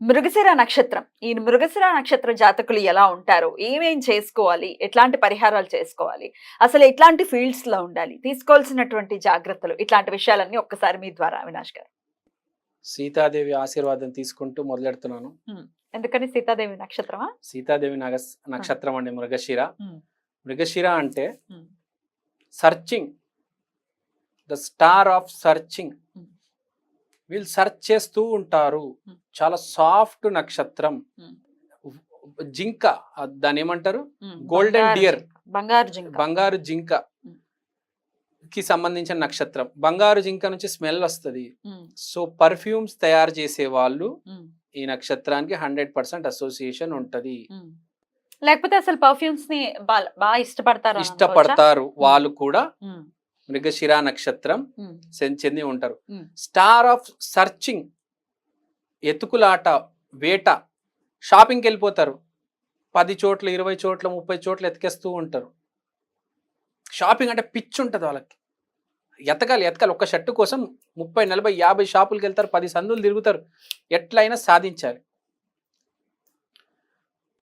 మృగశిర నక్షత్రం. ఈ మృగశిర నక్షత్ర జాతకులు ఎలా ఉంటారు ఏమేం చేసుకోవాలి ఎట్లాంటి పరిహారాలు చేసుకోవాలి అసలు ఎట్లాంటి ఫీల్డ్స్లో ఉండాలి తీసుకోవాల్సినటువంటి జాగ్రత్తలు ఇట్లాంటి విషయాలన్నీ ఒక్కసారి మీ ద్వారా అవినాష్ గారు. సీతాదేవి ఆశీర్వాదం తీసుకుంటూ మొదలెడుతున్నాను. ఎందుకని? సీతాదేవి నక్షత్రమా? సీతాదేవి నక్షత్రం అండి మృగశిర. మృగశిర అంటే. Searching. The star of searching. వీళ్ళు సర్చ్ చేస్తూ ఉంటారు. చాలా సాఫ్ట్ నక్షత్రం. జింక ఆ దాన్ని ఏమంటారు? Golden deer. బంగారు జింక. బంగారు జింక. కి సంబంధించిన నక్షత్రం. బంగారు జింక నుంచి స్మెల్ వస్తుంది. సో పర్ఫ్యూమ్స్ తయారు చేసే వాళ్ళు ఈ నక్షత్రానికి హండ్రెడ్ పర్సెంట్ అసోసియేషన్ ఉంటది. లేకపోతే అసలు పర్ఫ్యూమ్స్ని బాగా ఇష్టపడతారు? ఇష్టపడతారు వాళ్ళు కూడా. మృగశిర నక్షత్రం చెంది ఉంటారు. స్టార్ ఆఫ్ సర్చింగ్ ఎతుకులాట వేట షాపింగ్కి వెళ్ళిపోతారు. పది చోట్ల ఇరవై చోట్ల ముప్పై చోట్ల ఎతికేస్తూ ఉంటారు. షాపింగ్ అంటే పిచ్చి ఉంటుంది వాళ్ళకి. ఎతకాలి ఎతకాలి. ఒక్క షర్టు కోసం ముప్పై నలభై యాభై షాపులకి వెళ్తారు. పది సందులు తిరుగుతారు. ఎట్లయినా సాధించాలి.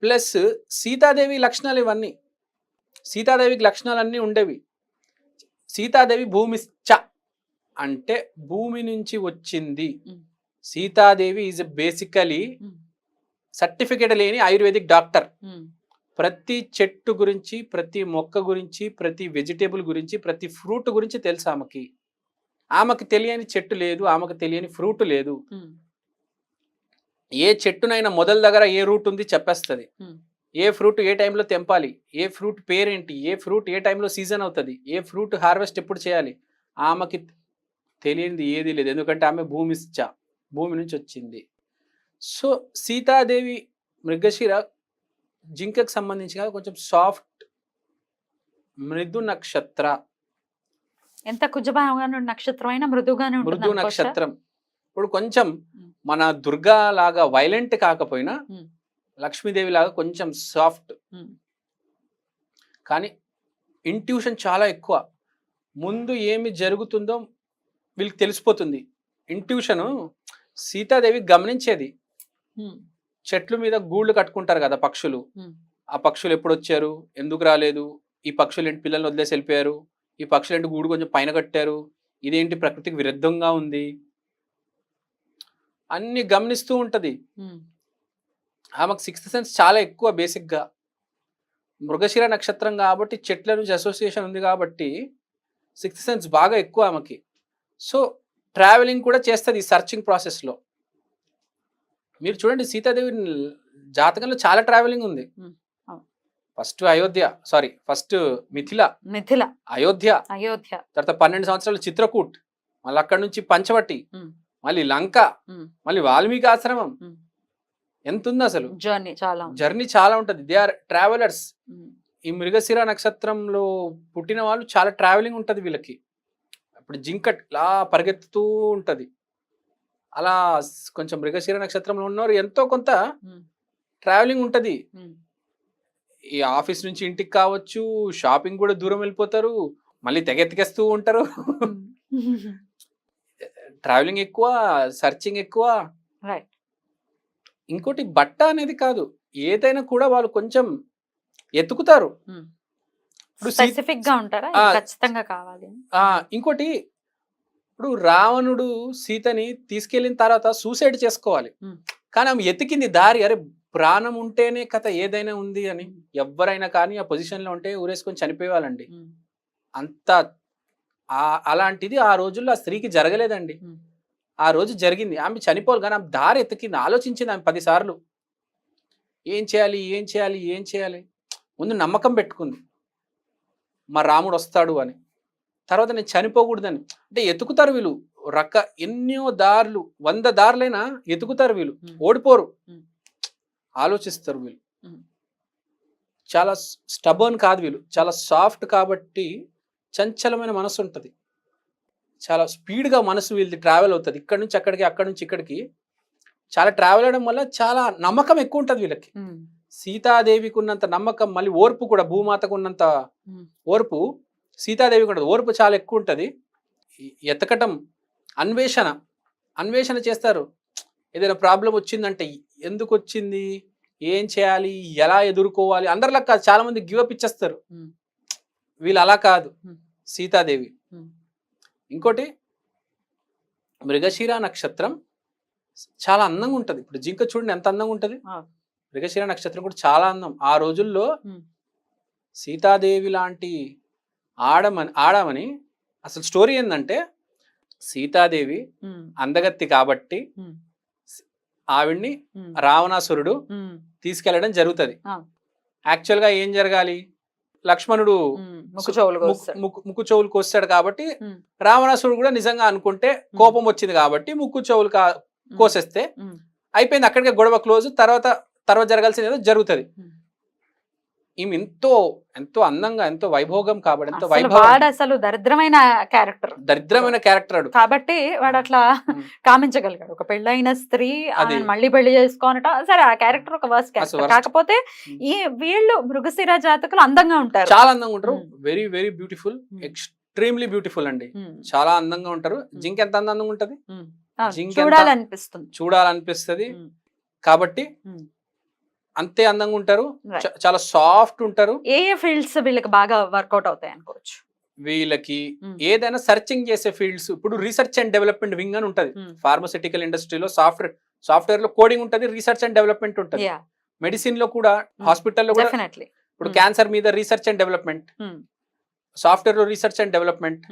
ప్లస్ సీతాదేవి లక్షణాలు ఇవన్నీ. సీతాదేవికి లక్షణాలు అన్నీ ఉండేవి. సీతాదేవి భూమి చ అంటే భూమి నుంచి వచ్చింది. సీతాదేవి ఈజ్ బేసికలీ సర్టిఫికేట్ లేని ఆయుర్వేదిక్ డాక్టర్. ప్రతి చెట్టు గురించి ప్రతి మొక్క గురించి ప్రతి వెజిటేబుల్ గురించి ప్రతి ఫ్రూట్ గురించి తెలుసు ఆమెకి. ఆమెకి తెలియని చెట్టు లేదు ఆమెకు తెలియని ఫ్రూట్ లేదు. ఏ చెట్టునైనా మొదల దగ్గర ఏ రూట్ ఉంది చెప్పేస్తుంది. ఏ ఫ్రూట్ ఏ టైంలో తెంపాలి? ఏ ఫ్రూట్ పేరేంటి? ఏ ఫ్రూట్ ఏ టైంలో సీజన్ అవుతుంది? ఏ ఫ్రూట్ హార్వెస్ట్ ఎప్పుడు చేయాలి? ఆమెకి తెలియనిది ఏది లేదు. ఎందుకంటే ఆమె భూమి భూమి నుంచి వచ్చింది. సో సీతాదేవి మృగశిర జింకకు సంబంధించి కాదు కొంచెం సాఫ్ట్ మృదు నక్షత్ర. ఎంత కుజభాగాను నక్షత్రం అయినా మృదుగానే మృదు? నక్షత్రం. ఇప్పుడు కొంచెం. మన దుర్గా లాగా వైలెంట్ కాకపోయినా. లక్ష్మీదేవి లాగా కొంచెం సాఫ్ట్. కానీ ఇంట్యూషన్ చాలా ఎక్కువ. ముందు ఏమి జరుగుతుందో వీళ్ళకి తెలిసిపోతుంది. ఇంట్యూషను సీతాదేవి గమనించేది. చెట్ల మీద గూళ్ళు కట్టుకుంటారు కదా పక్షులు. ఆ పక్షులు ఎప్పుడు వచ్చారు ఎందుకు రాలేదు? ఈ పక్షులు ఏంటి? పిల్లల్ని వదిలేసి వెళ్ళిపోయారు? ఈ పక్షులు ఏంటి? గూడు కొంచెం పైన కట్టారు? ఇదేంటి? ప్రకృతికి విరుద్ధంగా ఉంది? అన్ని గమనిస్తూ ఉంటది. ఆమెకు సిక్స్త్ సెన్స్ చాలా ఎక్కువ బేసిక్గా. మృగశిర నక్షత్రం కాబట్టి చెట్ల నుంచి అసోసియేషన్ ఉంది కాబట్టి సిక్స్త్ సెన్స్ బాగా ఎక్కువ ఆమెకి. సో ట్రావెలింగ్ కూడా చేస్తుంది ఈ సర్చింగ్ ప్రాసెస్లో. మీరు చూడండి సీతాదేవి జాతకంలో చాలా ట్రావెలింగ్ ఉంది. First Ayodhya sorry first Mithila. Mithila. Ayodhya. Ayodhya. తర్వాత పన్నెండు సంవత్సరాలు చిత్రకూట్. మళ్ళీ అక్కడ నుంచి పంచవటి. మళ్ళీ లంక. మళ్ళీ వాల్మీకి ఆశ్రమం. ఎంత ఉంది అసలు. జర్నీ చాలా. జర్నీ చాలా ఉంటుంది. దే ఆర్ ట్రావెలర్స్ ఈ మృగశిర నక్షత్రంలో పుట్టిన వాళ్ళు చాలా ట్రావెలింగ్ ఉంటుంది వీళ్ళకి. ఇప్పుడు జింక ఇలా పరిగెత్తుతూ ఉంటుంది. అలా కొంచెం మృగశిర నక్షత్రంలో ఉన్నవారు ఎంతో కొంత ట్రావెలింగ్ ఉంటుంది. ఉమ్, ఈ ఆఫీస్ నుంచి ఇంటికి కావచ్చు షాపింగ్ కూడా దూరం వెళ్ళిపోతారు మళ్ళీ తెగెత్తికేస్తూ ఉంటారు. ట్రావెలింగ్ ఎక్కువ సర్చింగ్ ఎక్కువ. రైట్ ఇంకోటి బట్ట అనేది కాదు. ఏదైనా కూడా వాళ్ళు కొంచెం స్పెసిఫిక్గా ఉంటారా? ఖచ్చితంగా కావాలి? ఆ! ఇంకోటి ఇప్పుడు రావణుడు సీతని తీసుకెళ్ళిన తర్వాత సూసైడ్ చేసుకోవాలి. కానీ ఆమె ఎతికింది దారి. అరే! ప్రాణం ఉంటేనే కథ ఏదైనా ఉంది అని. ఎవరైనా కానీ ఆ పొజిషన్లో ఉంటే ఊరేసుకొని చనిపోయేవాళ్ళండి. అంత అలాంటిది ఆ రోజుల్లో ఆ స్త్రీకి జరగలేదండి. ఆ రోజు జరిగింది. ఆమె చనిపోవాలి కానీ ఆమె దారి ఎతికింది ఆలోచించింది ఆమె పదిసార్లు ఏం చేయాలి? ఏం చేయాలి? ఏం చేయాలి? ముందు నమ్మకం పెట్టుకుంది. మా రాముడు వస్తాడు అని. తర్వాత నేను చనిపోకూడదని. అంటే ఎతుకుతారు వీళ్ళు. రక ఎన్నో దారులు. వంద దారులైనా ఎతుకుతారు వీళ్ళు. ఓడిపోరు. ఆలోచిస్తారు వీళ్ళు. చాలా స్టబర్న్ కాదు వీళ్ళు. చాలా సాఫ్ట్ కాబట్టి చంచలమైన మనసు ఉంటుంది. చాలా స్పీడ్గా మనసు వీళ్ళది ట్రావెల్ అవుతుంది. ఇక్కడ నుంచి అక్కడికి అక్కడ నుంచి ఇక్కడికి చాలా ట్రావెల్ అవడం వల్ల చాలా నమ్మకం ఎక్కువ ఉంటుంది వీళ్ళకి. సీతాదేవికి ఉన్నంత నమ్మకం మళ్ళీ ఓర్పు కూడా భూమాతకు ఉన్నంత ఓర్పు సీతాదేవికి ఉండదు. ఓర్పు చాలా ఎక్కువ ఉంటుంది. ఎతకటం అన్వేషణ అన్వేషణ చేస్తారు. ఏదైనా ప్రాబ్లం వచ్చిందంటే ఎందుకు వచ్చింది? ఏం చేయాలి? ఎలా ఎదుర్కోవాలి? అందరిలా కాదు. చాలా మంది గివప్ ఇచ్చేస్తారు. వీళ్ళు అలా కాదు. సీతాదేవి. ఇంకోటి మృగశిర నక్షత్రం చాలా అందంగా ఉంటుంది. ఇప్పుడు జింక చూడండి ఎంత అందంగా ఉంటుంది. మృగశిర నక్షత్రం కూడా చాలా అందం. ఆ రోజుల్లో. సీతాదేవి లాంటి ఆడమని ఆడమని అసలు స్టోరీ ఏంటంటే సీతాదేవి అందగత్తి కాబట్టి ఆవిడ్ని రావణాసురుడు తీసుకెళ్ళడం జరుగుతుంది. ఆ. యాక్చువల్గా ఏం జరగాలి? లక్ష్మణుడు ముక్కు చెవులు ముక్కు- కోస్తాడు. ముక్కు ముక్కు చెవులు కోస్తాడు కాబట్టి ఉమ్. రావణాసురుడు కూడా నిజంగా అనుకుంటే కోపం వచ్చింది కాబట్టి ముక్కు చెవులు కోసేస్తే అయిపోయింది అక్కడికే గొడవ క్లోజ్ తర్వాత తర్వాత జరగాల్సింది ఏదో జరుగుతుంది. ఈమె ఎంతో ఎంతో అందంగా ఎంతో వైభోగం కాబట్టి ఎంతో వైభవం. అసలు దరిద్రమైన క్యారెక్టర్ దరిద్రమైన క్యారెక్టర్ కాబట్టి వాడు అట్లా. కామించగలిగాడు. ఒక పెళ్ళైన స్త్రీ మళ్ళీ పెళ్ళి చేసుకోనట సరే ఆ క్యారెక్టర్ ఒక వర్స్ క్యారెక్టర్. కాకపోతే. ఈ వీళ్ళు మృగశిర జాతకులు అందంగా ఉంటారు. చాలా అందంగా ఉంటారు. Very very beautiful. Extremely beautiful అండి. చాలా అందంగా ఉంటారు. జింక ఎంత అందంగా ఉంటది? చూడాలనిపిస్తుంది. చూడాలనిపిస్తది. కాబట్టి. అంతే అందంగా ఉంటారు. చాలా సాఫ్ట్ ఉంటారు. ఏ ఏ ఫీల్డ్స్ వీళ్ళకి బాగా వర్కౌట్ అవుతాయి అనుకోవచ్చు? వీళ్ళకి ఉమ్. ఏదైనా సర్చింగ్ చేసే ఫీల్డ్స్ ఇప్పుడు రీసెర్చ్ అండ్ డెవలప్మెంట్ వింగ్ అని ఉంటది. ఫార్మసిటికల్ ఇండస్ట్రీలో సాఫ్ట్వేర్ సాఫ్ట్వేర్లో కోడింగ్ ఉంటది రీసెర్చ్ అండ్ డెవలప్మెంట్ ఉంటది. మెడిసిన్లో కూడా హాస్పిటల్లో కూడా. ఇప్పుడు Hmm. క్యాన్సర్ మీద రీసెర్చ్ అండ్ డెవలప్మెంట్ సాఫ్ట్వేర్లో research and development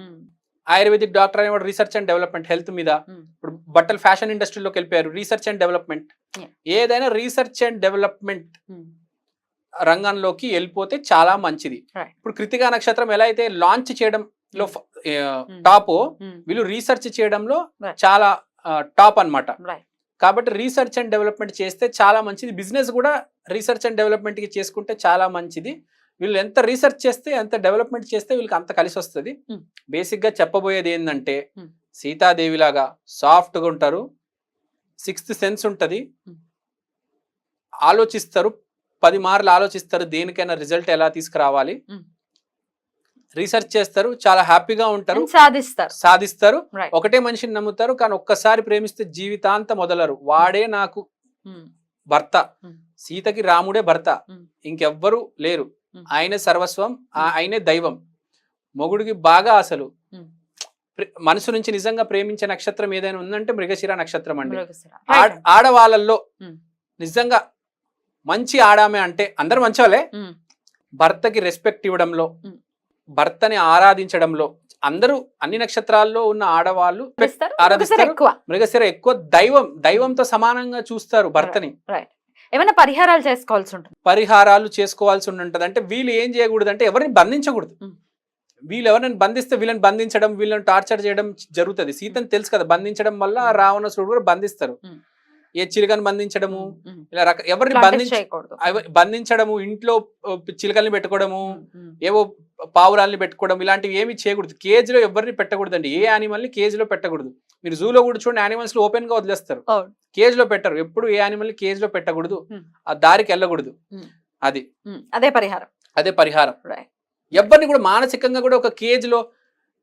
ayurvedic doctor అనేవాడు రీసెర్చ్ అండ్ డెవలప్మెంట్ హెల్త్ మీద. ఇప్పుడు బట్టలు ఫ్యాషన్ ఇండస్ట్రీలోకి వెళ్ళిపోయారు రీసెర్చ్ అండ్ డెవలప్మెంట్. ఏదైనా రీసెర్చ్ అండ్ డెవలప్మెంట్. రంగంలోకి వెళ్ళిపోతే చాలా మంచిది. ఇప్పుడు కృతికా నక్షత్రం ఎలా అయితే లాంచ్ చేయడంలో. టాప్ వీళ్ళు రీసెర్చ్ చేయడంలో. చాలా టాప్ అన్నమాట right. కాబట్టి రీసెర్చ్ అండ్ డెవలప్మెంట్ చేస్తే చాలా మంచిది బిజినెస్ కూడా రీసెర్చ్ అండ్ డెవలప్మెంట్కి చేసుకుంటే చాలా మంచిది వీళ్ళు ఎంత రీసెర్చ్ చేస్తే ఎంత డెవలప్మెంట్ చేస్తే వీళ్ళకి అంత కలిసి వస్తుంది Hmm. బేసిక్గా చెప్పబోయేది ఏంటంటే Hmm. సీతాదేవి లాగా సాఫ్ట్గా ఉంటారు సిక్స్త్ సెన్స్ ఉంటది. ఆలోచిస్తారు పది మార్లు ఆలోచిస్తారు దేనికైనా రిజల్ట్ ఎలా తీసుకురావాలి. రీసెర్చ్ చేస్తారు చాలా హ్యాపీగా ఉంటారు సాధిస్తారు సాధిస్తారు. ఒకటే మనిషిని నమ్ముతారు కానీ ఒక్కసారి ప్రేమిస్తే జీవితాంతం మొదలరు వాడే నాకు భర్త. సీతకి రాముడే భర్త. ఇంకెవ్వరు లేరు. ఆయనే సర్వస్వం ఆయనే దైవం. మొగుడికి బాగా అసలు. మనసు నుంచి నిజంగా ప్రేమించే నక్షత్రం ఏదైనా ఉందంటే మృగశిర నక్షత్రం అండి. ఆడవాళ్ళల్లో. నిజంగా మంచి ఆడామే అంటే అందరు ఉమ్, భర్తకి రెస్పెక్ట్ ఇవ్వడంలో. భర్తని ఆరాధించడంలో అందరూ అన్ని నక్షత్రాల్లో ఉన్న ఆడవాళ్ళు ఆరాధిస్తారు. మృగశిర ఎక్కువ. దైవం దైవంతో సమానంగా చూస్తారు భర్తని. ఏమైనా పరిహారాలు చేసుకోవాల్సి ఉంటుంది. పరిహారాలు చేసుకోవాల్సి ఉంటుంది అంటే వీళ్ళు ఏం చేయకూడదు అంటే ఎవరిని బంధించకూడదు. వీళ్ళు ఎవరిని బంధిస్తే వీళ్ళని బంధించడం వీళ్ళని టార్చర్ చేయడం జరుగుతుంది. సీతని తెలుసు కదా బంధించడం వల్ల. రావణసుడు కూడా బంధిస్తారు. ఏ చిలుకని బంధించడము ఇలా రక ఎవరిని ఇట్లాంటివి బంధించ చేయకూడదు. అవ- బంధించడము ఇంట్లో చిలుకల్ని పెట్టుకోవడము ఏవో పావురాల్ని పెట్టుకోవడం ఇలాంటివి ఏమి చేయకూడదు. కేజ్లో ఎవరిని పెట్టకూడదండి. ఏ యానిమల్ని కేజ్లో పెట్టకూడదు. మీరు జూలో కూడా చూడండి యానిమల్స్ ఓపెన్గా వదిలేస్తారు. అవును. కేజ్లో పెట్టరు. ఎప్పుడు ఏ యానిమల్ని కేజ్లో పెట్టకూడదు. ఆ దారికి వెళ్ళకూడదు. అది. అదే పరిహారం. అదే పరిహారం. ఎవరిని కూడా మానసికంగా కూడా ఒక కేజ్లో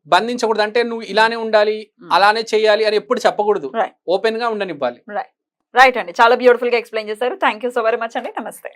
బంధించకూడదు. అంటే నువ్వు ఇలానే ఉండాలి. అలానే చేయాలి అని ఎప్పుడు చెప్పకూడదు. ఓపెన్గా ఉండనివ్వాలి. రైట్. అండి. చాలా బ్యూటిఫుల్గా ఎక్స్ప్లెయిన్ చేశారు. థ్యాంక్ సో వెరీ మచ్ అండి. నమస్తే.